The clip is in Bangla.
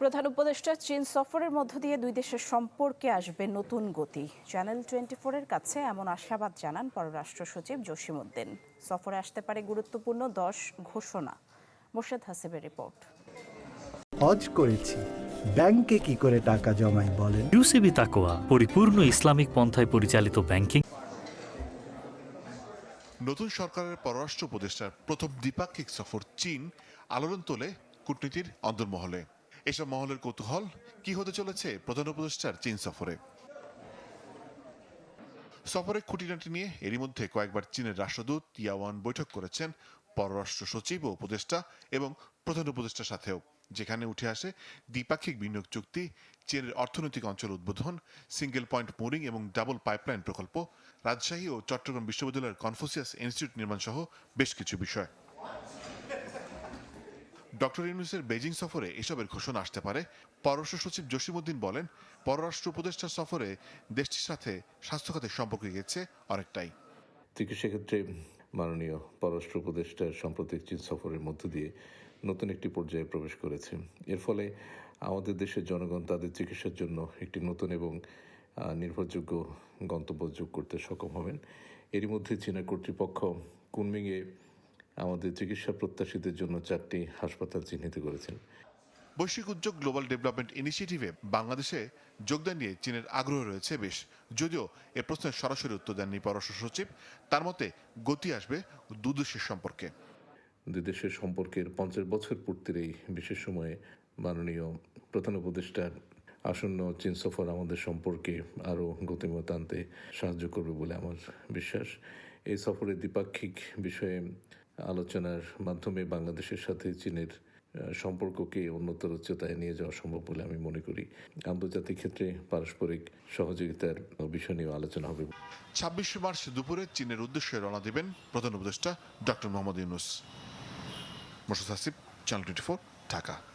প্রধান উপদেষ্টা চীন সফরের মধ্য দিয়ে দুই দেশের সম্পর্কে আসবে নতুন গতি। চ্যানেল টোয়েন্টি ফোরের কাছে এমন আশাবাদ জানান পররাষ্ট্র সচিব জসিমউদ্দিন। সফরে আসতে পারে গুরুত্বপূর্ণ দশ ঘোষণা। মোর্শেদ হাসিবের রিপোর্ট। হজ করেছি। ব্যাংকে কি করে টাকা জমাই বলেন? ইউসিবি তাকোয়া পরিপূর্ণ ইসলামিক পন্থায় পরিচালিত ব্যাংকিং। নতুন সরকারের পররাষ্ট্র উপদেষ্টার প্রথম দ্বিপাক্ষিক সফর চীন আলোড়ন তোলে কূটনীতির অন্তর্মহলে এসব মহলের কৌতূহল কি হতে চলেছে? প্রধান উপদেষ্টার চীন সফরে। সফরে খুঁটিনাটি নিয়ে এরই মধ্যে কয়েকবার চীনের রাষ্ট্রদূত ইয়াওয়ান বৈঠক করেছেন পররাষ্ট্র সচিব ও উপদেষ্টা এবং প্রধান উপদেষ্টার সাথেও, যেখানে উঠে আসে দ্বিপাক্ষিক বিনিয়োগ চুক্তি, চীনের অর্থনৈতিক অঞ্চল উদ্বোধন, সিঙ্গেল পয়েন্ট মোরিং এবং ডাবল পাইপলাইন প্রকল্প, রাজশাহী ও চট্টগ্রাম বিশ্ববিদ্যালয়ের কনফুসিয়াস ইনস্টিটিউট নির্মাণ সহ বেশ কিছু বিষয়। ডক্টর ইউনুসের বেজিং সফরে এসবের ঘোষণা আসতে পারে। পররাষ্ট্র সচিব জসিমউদ্দিন বলেন, পররাষ্ট্র উপদেষ্টার সফরে দেশটির সাথে স্বাস্থ্য খাতের সম্পর্ক গেছে অনেকটাই। চিকিৎসা ক্ষেত্রে মাননীয় পররাষ্ট্র উপদেষ্টার সাম্প্রতিক চীন সফরের মধ্য দিয়ে নতুন একটি পর্যায়ে প্রবেশ করেছে। এর ফলে আমাদের দেশের জনগণ তাদের চিকিৎসার জন্য একটি নতুন এবং নির্ভরযোগ্য গন্তব্য যোগ করতে সক্ষম হবেন। এরই মধ্যে চীনা কর্তৃপক্ষ কুনমিংয়ে আমাদের চিকিৎসা প্রত্যাশীদের জন্য চারটি হাসপাতাল চিহ্নিত করেছেন। বৈশ্বিক উদ্যোগ গ্লোবাল ডেভেলপমেন্ট ইনিশিয়েটিভে বাংলাদেশে যোগদান নিয়ে চীনের আগ্রহ রয়েছে বেশ। যদিও এ প্রশ্নের সরাসরি উত্তর দেননি পররাষ্ট্র সচিব তার মতে গতি আসবে দু দেশের সম্পর্কে। দুই দেশের সম্পর্কের পঞ্চাশ বছর পূর্তির এই বিশেষ সময়ে মাননীয় প্রধান উপদেষ্টার আসন্ন চীন সফর আমাদের সম্পর্কে আরও গতিমত আনতে সাহায্য করবে বলে আমার বিশ্বাস। এই সফরে দ্বিপাক্ষিক বিষয়ে আলোচনার মাধ্যমে বাংলাদেশের সাথে চীনের সম্পর্ককে উন্নতর উচ্চতায় নিয়ে যাওয়া সম্ভব বলে আমি মনে করি। আন্তর্জাতিক ক্ষেত্রে পারস্পরিক সহযোগিতার বিষয় নিয়ে আলোচনা হবে। ছাব্বিশে মার্চ দুপুরে চীনের উদ্দেশ্যে রওনা দেবেন প্রধান উপদেষ্টা doctor Mohammad Yunus. Morshed Hasib channel twenty Dhaka.